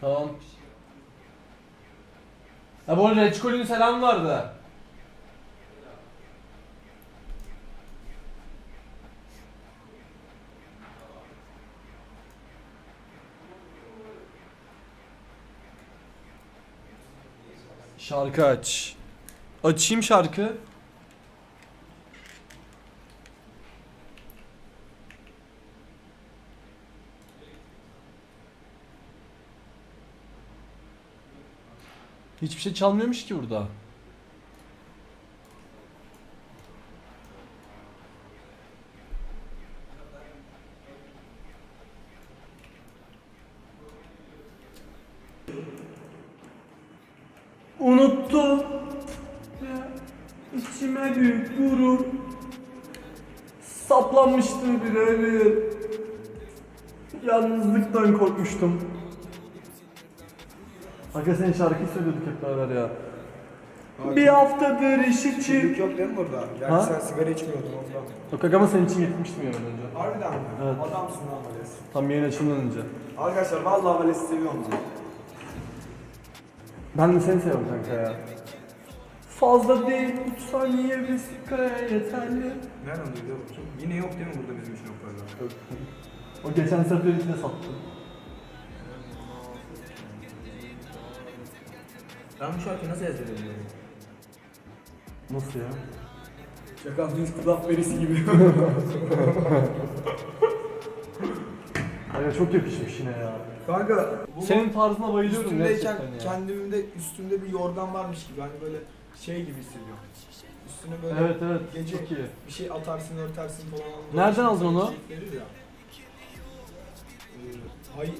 Tamam. Ha bu arada Reçkol'ün selam vardı. Şarkı aç. Açayım şarkı. Hiçbir şey çalmıyormuş ki burada. Unuttum içime büyük gurur saplanmıştı bir evir Yalnızlıktan korkmuştum Aga sen şarkı söylüyorduk hep beraber ya Bir haftadır iş için yok değil mi burada? Gerçi Ha? sen sigara içmiyordun ondan. Yok aga ama senin için getirmiştim ya ben önce Harbiden mi? Evet. Adamsın lan Vales. Tam yayın açılmadan önce Arkadaşlar vallahi Vales'i seviyorum ben. Ben de seni seviyorum kanka ya Fazla değil 3 saniye vesikaya yeterli Nereden duyuyor musun? Yine yok değil mi burada bizim için hoparlör? O geçen sefer içinde sattı Ben bu şarkıyı nasıl ezberleyebiliyorum? Nasıl ya? Çakal Deniz Kulak Berisi gibi. Aga çok yakışmış yine ya Kanka bu Senin tarzına bayılıyorum üstümdeyken gerçekten ya kendimde üstümde bir yorgan varmış gibi hani böyle şey gibi hissediyorum. Üstüne böyle Evet evet Gece- çok iyi bir şey atarsın örtersin falan. Nereden aldın onu? Şey verir ya. Ee, Hay,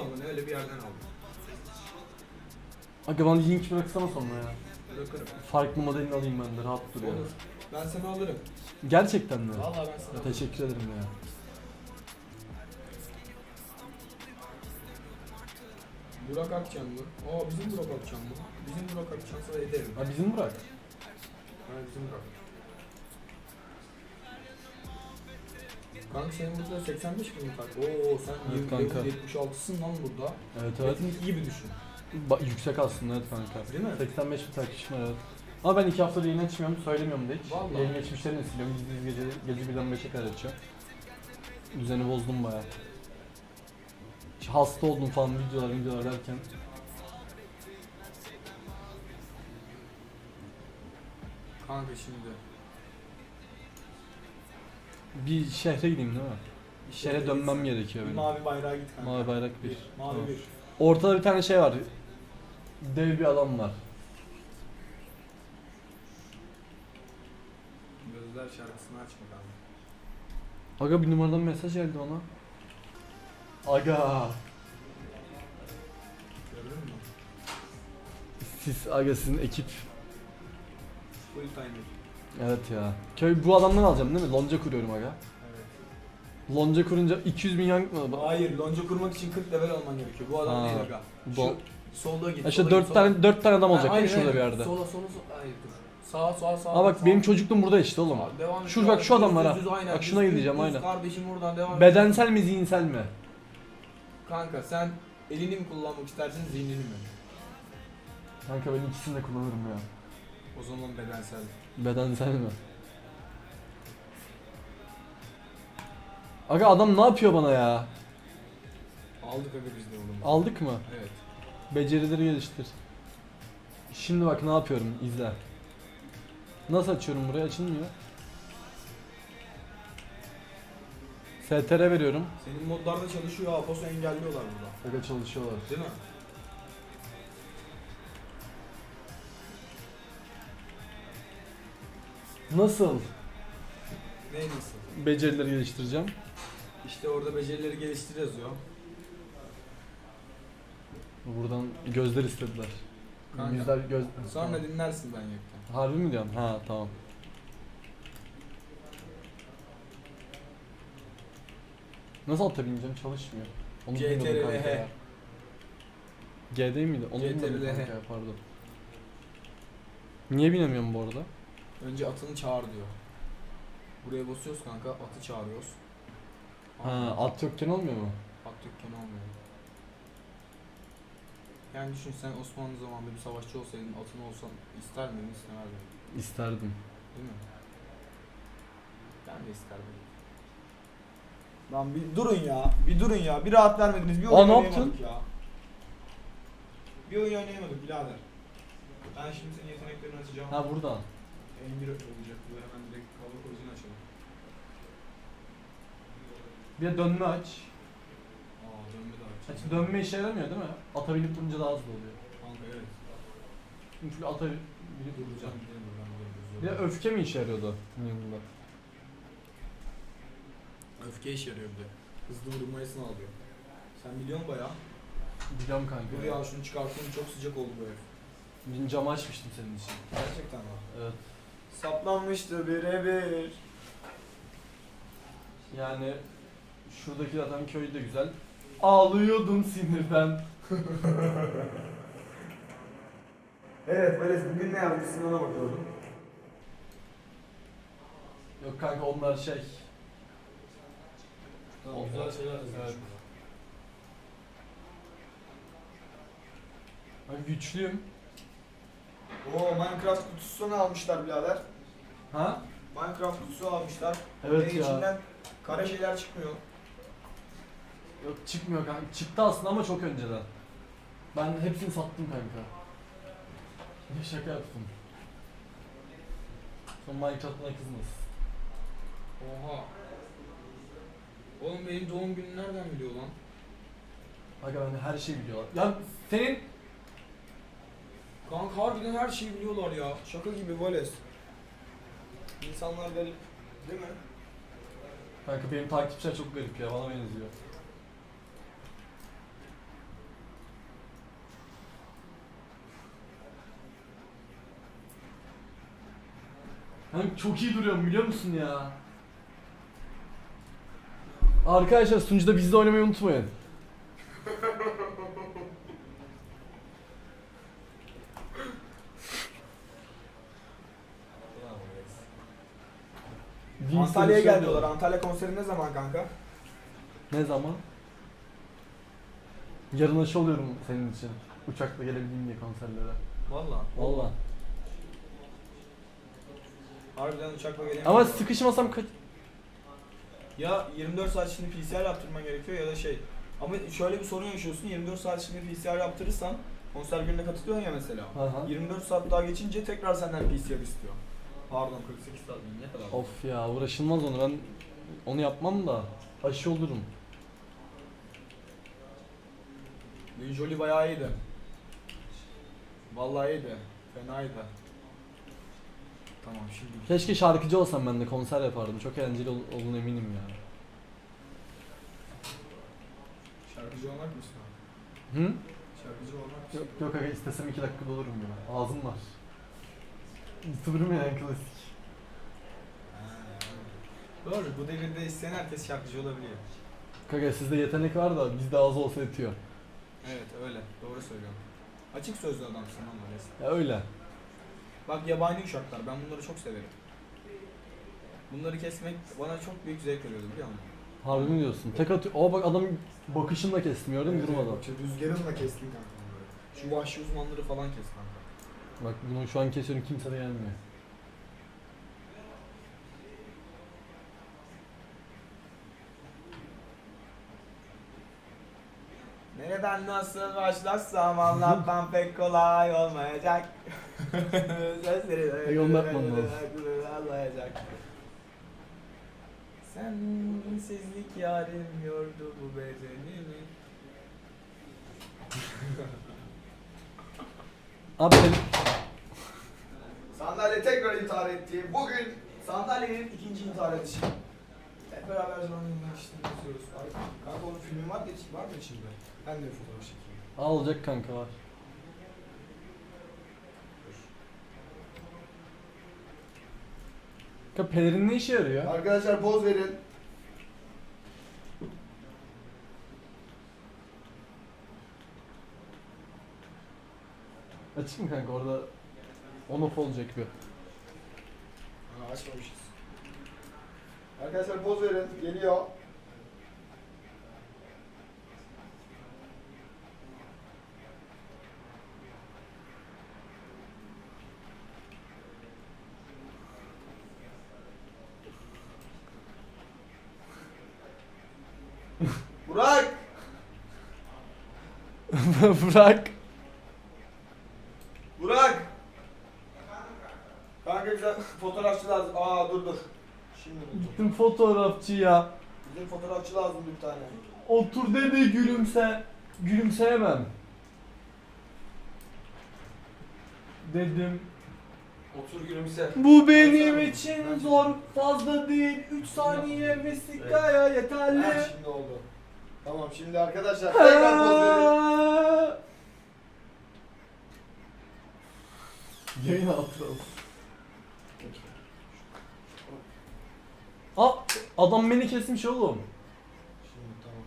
ama ne öyle bir yerden aldım. Aga bana link bıraksana sonra ya Bırakırım. Farklı modelini alayım ben de rahat duruyor Olur. Ben seni alırım. Gerçekten mi? Vallahi ben sana Ya, alırım. teşekkür ederim ya Burak Akçan mı? Aa bizim Burak Akçan mı? Bizim Burak Akçansa ederim. Ha bizim bırak Ha bizim Burak. Kanka senin burada 85 bin tak? Oo sen Evet 20, kanka. 76'sın lan burada. Evet evet Etini iyi bir düşün. Ba- yüksek aslında evet kanka Değil mi? 85 bir takipçim var evet Ama ben iki haftadır yayın açmıyorum söylemiyorum da hiç Vallahi. Yayın geçmişlerini siliyorum gece, gece, gece birden 5'e kadar açıyorum Düzeni bozdum baya Hasta oldum falan videolar videolar derken Kanka şimdi. Bir şehre gideyim değil mi? Şehre dönmem gerekiyor Bir benim mavi bayrağa git kanka. Mavi bayrak bir Bir. Mavi Tamam. bir. Ortada bir tane şey var Dev bir adam var Gözler şarkısını açma kanka. Aga bir numaradan mesaj geldi bana Aga Gördün mü? Siz aga sizin ekip Full timer. Evet ya. Köy bu adamdan alacağım değil mi? Lonca kuruyorum aga. Evet. Lonca kurunca 200 bin yank mı? Hayır, lonca kurmak için 40 level olman gerekiyor. Bu adam Ha. değil aga. Şu Do- solda git. Ya işte sola 4 git, sola. tane 4 tane adam olacak Ha, değil mi aynen, şurada bir aynen. yerde? Sola sola sola. Hayır dur. Sağa sağa sağa. Aa bak sağa. benim çocukluğum burada işte oğlum. Devam et. Şu bak şu adam var ha. Düz, düz, aynen. Bak şuna Düz, gideceğim düz, aynen. Kardeşim buradan devam et. Bedensel mi zihinsel mi? Kanka sen elini mi kullanmak istersin zihnini mi? Kanka ben ikisini de kullanırım ya. O zaman bedensel. Bedensel mi? Aga adam ne yapıyor bana ya? Aldık aga biz de oğlum. Aldık mı? Evet. Becerileri geliştir. Şimdi bak ne yapıyorum izle. Nasıl açıyorum burayı açılmıyor. STR veriyorum. Senin modlarda çalışıyor Apos'u engelliyorlar burada. Aga çalışıyorlar. Değil mi? Nasıl Ne nasıl? becerileri geliştireceğim? İşte orada becerileri geliştir yazıyor. Buradan gözler istediler. Kanka. Yüzler göz... Sonra dinlersin ben yokken. Harbi mi diyorsun? Ha tamam. Nasıl ata bineceğim? Çalışmıyor. Onu bilmiyordum kanka ya. G değil miydi? Onu bilmiyordum CTRL H. kanka ya, pardon. Niye binemiyorum bu arada? Önce atını çağır diyor. Buraya basıyoruz kanka, atı çağırıyoruz. Ha, at yokken olmuyor mu? At dükkanı olmuyor. Yani düşün sen Osmanlı zamanında bir savaşçı olsaydın, atın olsan ister miydin, istemez miydin? İsterdim. Değil mi? Ben de isterdim. Lan bir durun ya. Bir durun ya. Bir rahat vermediniz. Bir Aa, oyun ne oynayamadık ya. Bir oyun oynayamadık birader. Ben şimdi senin yeteneklerini açacağım. Ha buradan. M1 olacak. Bu hemen direkt cover koyucunu açalım. Bir de dönme aç. Dönme işe yaramıyor değil mi? Ata binip vurunca daha hızlı oluyor. Kanka evet. Çünkü ata binip Duracağım vuracağım. gidelim buradan. Bir de öfke mi işe yarıyordu yanında? Öfke işe yarıyor bir de. Hızlı vurmayı sağlıyor. Sen biliyorsun baya. Biliyorum kanka. Dur ya şunu çıkartayım çok sıcak oldu bu ev. Bir Camı açmıştım senin için. Gerçekten mi? Evet. Saplanmıştı birebir. Yani şuradaki zaten köy de güzel. Ağlıyordum sinirden. Evet Vales bugün ne yapmışsın ona bakıyordum. Yok kanka onlar şey. Tamam, güzel şeyler yazmış. Ben güçlüyüm. Oo Minecraft kutusunu almışlar birader. Ha? Minecraft kutusu almışlar. Evet Ve ya. içinden kara şeyler çıkmıyor. Yok çıkmıyor kanka. Çıktı aslında ama çok önceden. Ben hepsini sattım kanka. Ne şaka yaptım. Son Minecraft bana kızmasın. Oha. Oğlum benim doğum günüm nereden biliyor lan? Aga ben her şeyi biliyorlar. Ya senin Kanka harbiden her şeyi biliyorlar ya. Şaka gibi Vales. İnsanlar garip. Değil mi? kanka benim takipçiler çok garip ya bana benziyor. Kanka çok iyi duruyorum biliyor musun ya? Arkadaşlar sunucuda bizle oynamayı unutmayın. Antalya'ya çalışıyor geldiler. diyor. Antalya konseri ne zaman kanka? Ne zaman? Yarın aşı oluyorum senin için. Uçakla gelebileyim diye konserlere. Valla. Valla. Harbiden uçakla gelemiyorum. Ama sıkışmasam kaç... Ya 24 saat içinde PCR yaptırman gerekiyor ya da şey. Ama şöyle bir sorun yaşıyorsun. 24 saat içinde PCR yaptırırsan konser gününe katılıyorsun ya mesela. Aha. 24 saat daha geçince tekrar senden PCR istiyor. Pardon 48 saat mi? ne kadar? Of ya uğraşılmaz onu ben onu yapmam da aşı olurum. Dün Jolie bayağı iyiydi. Vallahi iyiydi. Fenaydı. Tamam şimdi. Keşke şarkıcı olsam ben de konser yapardım. Çok eğlenceli ol- olduğunu eminim ya. Şarkıcı olmak mı istiyorsun? Hı? Şarkıcı olmak mı Yok istiyorsun? yok aga istesem iki dakikada olurum ya. Ağzım var. Youtuber'ım yani klasik. Ha, Doğru bu devirde isteyen herkes şarkıcı olabiliyor. Kanka sizde yetenek var da bizde az olsa yetiyor. Evet öyle. Doğru söylüyorsun. Açık sözlü adamsın ama resmen. Ya öyle. Bak yabani uşaklar ben bunları çok severim. Bunları kesmek bana çok büyük zevk veriyordu biliyor musun? Harbi mi diyorsun? Tek atıyor. Aa bak adamın bakışını da kestim gördün mü durmadan. Bak, Rüzgarınla kestin kanka bunları. Şu vahşi uzmanları falan kes kanka. Bak bunu şu an kesiyorum kimse de gelmiyor. Nereden nasıl başlarsam anlatmam pek kolay olmayacak. Peki onu yapmam lazım. anlayacak. Sensizlik yarim yordu bu bedenimi. Abi benim... Sandalye tekrar intihar etti. Bugün sandalyenin ikinci intihar edişi. Hep beraber zamanında işte yazıyoruz. Kanka onun filmi var, mı içinde? Ben de bir fotoğraf çekeyim. Aa, olacak kanka var. Kanka pelerin ne işe yarıyor? Arkadaşlar poz verin. Açık mı kanka orada on off olacak bir. Ha, açmamışız. Arkadaşlar poz verin. Geliyor. Burak! Bırak. Burak! Kanka bize fotoğrafçı lazım. Aa dur dur. Şimdi buldum. Gittim fotoğrafçıya. Bizim fotoğrafçı lazım bir tane. Otur dedi gülümse. Gülümseyemem. Dedim. Otur gülümse. Bu benim için zor fazla değil 3 saniye vesikaya yeterli Ha, şimdi oldu. Tamam şimdi arkadaşlar tekrar poz verelim. Yayın atıralım. Aa adam beni kesmiş oğlum. Şimdi tamam.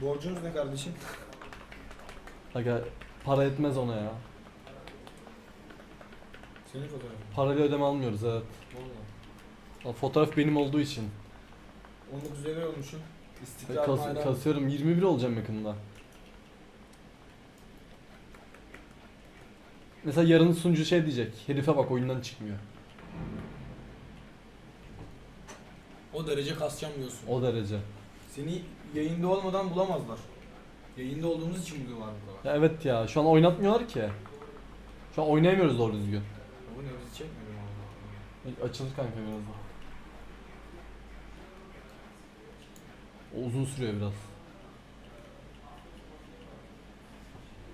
Borcunuz ne kardeşim? Aga para etmez ona ya. Senin fotoğrafın. Parayla ödeme almıyoruz evet. Valla. Fotoğraf benim olduğu için. 19 lira olmuşum. Kas, İstiklal bayrağı. kasıyorum 21 olacağım yakında. Mesela yarın sunucu şey diyecek. Herife bak oyundan çıkmıyor. O derece kasacağım diyorsun. O derece. Seni yayında olmadan bulamazlar. Yayında olduğumuz için buluyorlar bu kadar. Ya evet ya şu an oynatmıyorlar ki. Şu an oynayamıyoruz doğru düzgün. Bu ne bizi mi Allah Açılır kanka birazdan. O uzun sürüyor biraz.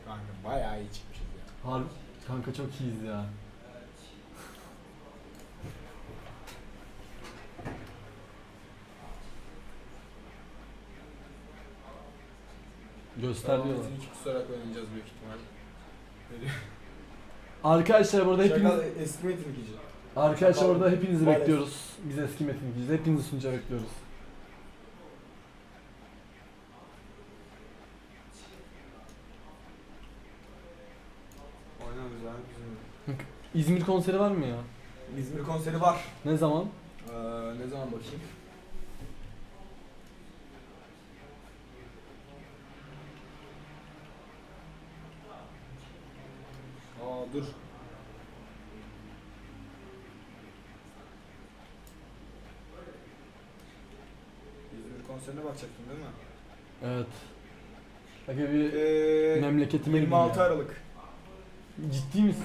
Kanka bayağı iyi çıkmışız ya. Harbi kanka çok iyiyiz ya. Göster diyorlar. Metin iki kusarak oynayacağız büyük ihtimal. Arkadaşlar burada hepiniz Şaka eski metin ikici. Arkadaşlar orada hepinizi Maalesef. bekliyoruz. Biz eski metinciyiz. Hepinizi sunucuya bekliyoruz. Oynarız abi bizim. İzmir konseri var mı ya? İzmir konseri var. Ne zaman? Ee, ne zaman bakayım? Aa dur. İzmir konserine bakacaktın değil mi? Evet. Peki bir Ee, memleketime gideyim 26 ya. Aralık. Ciddi misin?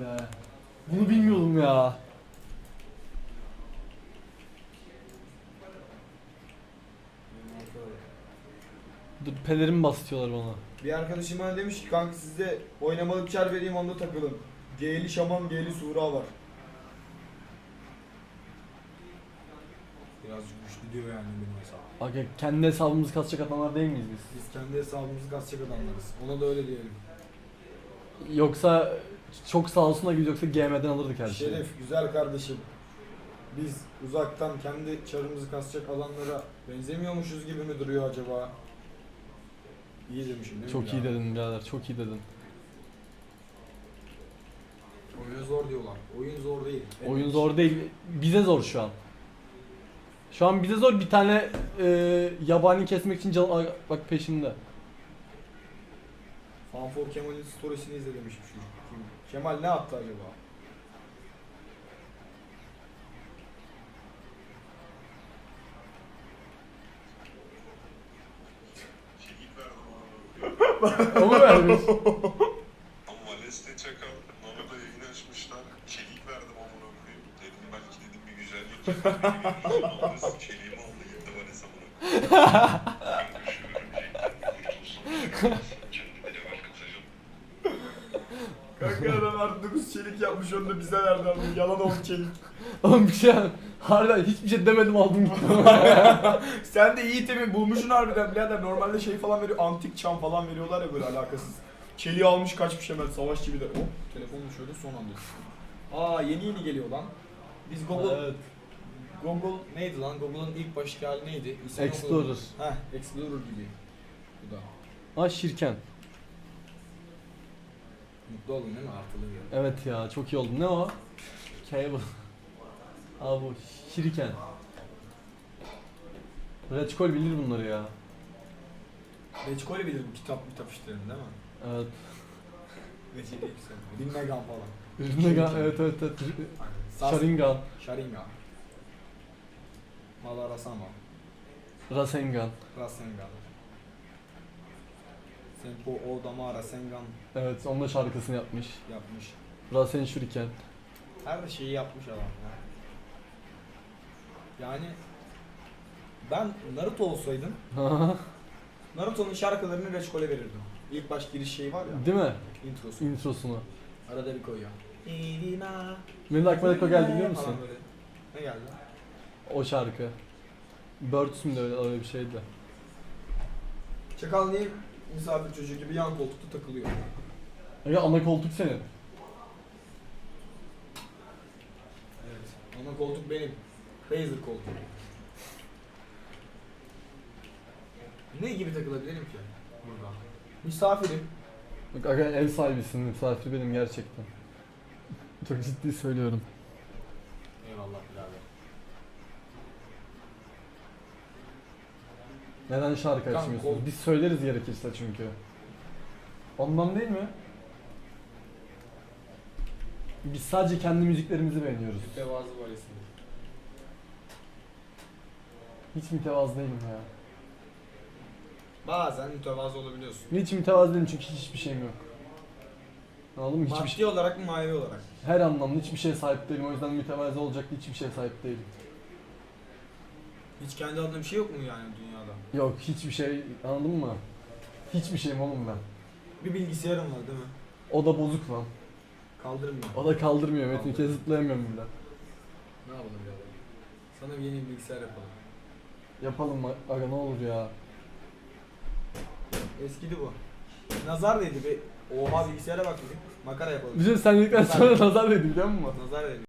Be. Bunu bilmiyordum ya. Dur pelerin bastıyorlar bana. Bir arkadaşım bana demiş ki kanka sizde oynamalık çar vereyim onda takılın. G'li şaman, G'li sura var. Birazcık güçlü diyor yani benim hesap. Aga kendi hesabımızı kasacak adamlar değil miyiz biz? Biz kendi hesabımızı kasacak adamlarız. Ona da öyle diyelim. Yoksa çok sağ olsun da yoksa GM'den alırdık her şeyi. Şeref güzel kardeşim. Biz uzaktan kendi çarımızı kasacak alanlara benzemiyormuşuz gibi mi duruyor acaba? İyi demişim değil mi? Çok iyi ya? dedin birader, çok iyi dedin. Oyun zor diyorlar. Oyun zor değil. Oyun zor değil, bize zor şu an. Şu an bize zor bir tane e, yabani kesmek için can Ay, bak peşimde. Fanfor Kemal'in storiesini izlemiş bir çocuk. Kemal ne attı acaba? O mu vermiş? Ama Vales'te Çakal, Nano'da yayın açmışlar. Çelik verdim amına koyayım. Dedim belki dedim bir güzellik. Vales çeliğimi aldı gitti Vales amına koyayım. çelik yapmış onu da bize verdi abi. Yalan oldu çelik. Oğlum bir şey harbiden hiçbir şey demedim aldım gittim. Sen de iyi temi bulmuşsun harbiden birader. Normalde şey falan veriyor. Antik çam falan veriyorlar ya böyle alakasız. Çeliği almış kaçmış hemen savaş gibi de. Hop telefonu şöyle son anda. Aa yeni yeni geliyor lan. Biz Google evet. Google Neydi lan? Google'ın ilk baştaki hali neydi? İsmini Explorer. okudum. heh Explorer gibi. Bu da. Ha şirken. Mutlu olun değil mi? Artılı bir. Evet ya çok iyi oldu. Ne o? Cable. Abi bu şirken. Reçkol bilir bunları ya. Reçkoli bilir bu kitap kitap işlerini değil mi? Evet. Beceri yükseltme. Rinnegan falan. Rinnegan evet evet evet. Sas- Sharingan, Sharingan. Malarasama. Rasengan. Rasengan. Senpo Odama Rasengan Evet onun da şarkısını yapmış. yapmış. Rasen Shuriken. Her şeyi yapmış adam ya. Yani ben Naruto olsaydım Naruto'nun şarkılarını Reçkol'e verirdim. İlk baş giriş şeyi var ya, Değil mi? introsu. Introsunu. Arada bir koyuyor. Benim de aklıma ne geldi biliyor musun? Falan böyle. Ne geldi? O şarkı. Birds mi de öyle, öyle bir şeydi. Çakal niye misafir çocuğu gibi yan koltukta takılıyor? Ya ana koltuk senin. Evet. Ana koltuk benim. Razer koltuk. Ne gibi takılabilirim ki burada? Misafirim. Bak aga ev sahibisin, misafir benim gerçekten. Çok ciddi söylüyorum. Eyvallah birader. Neden şarkı Kanka, açmıyorsunuz? Biz söyleriz gerekirse çünkü. Ondan değil mi? Biz sadece kendi müziklerimizi beğeniyoruz. Mütevazı valesinde. Hiç mütevazı değilim ya. Bazen mütevazı olabiliyorsun. Hiç mütevazı değilim çünkü hiçbir şeyim yok. Anladın mı? Hiçbir Maddi şey, olarak mı manevi olarak? her anlamda hiçbir şeye sahip değilim. O yüzden mütevazı olacak hiçbir şeye sahip değilim. Hiç kendi adına bir şey yok mu yani dünyada? Yok hiçbir şey anladın mı? Hiçbir şeyim oğlum ben. Bir bilgisayarım var değil mi? O da bozuk lan. Kaldırmıyor. O da kaldırmıyor Metin ülke zıplayamıyorum bile. Ne yapalım birader? Sana bir yeni bir bilgisayar yapalım. Yapalım aga ne olur ya. Eskidi bu. Nazar dedi bir. Oha bilgisayara bak dedik. Makara yapalım. Bizim sen dedikten sonra nazar değdi biliyor musun? Nazar dedi.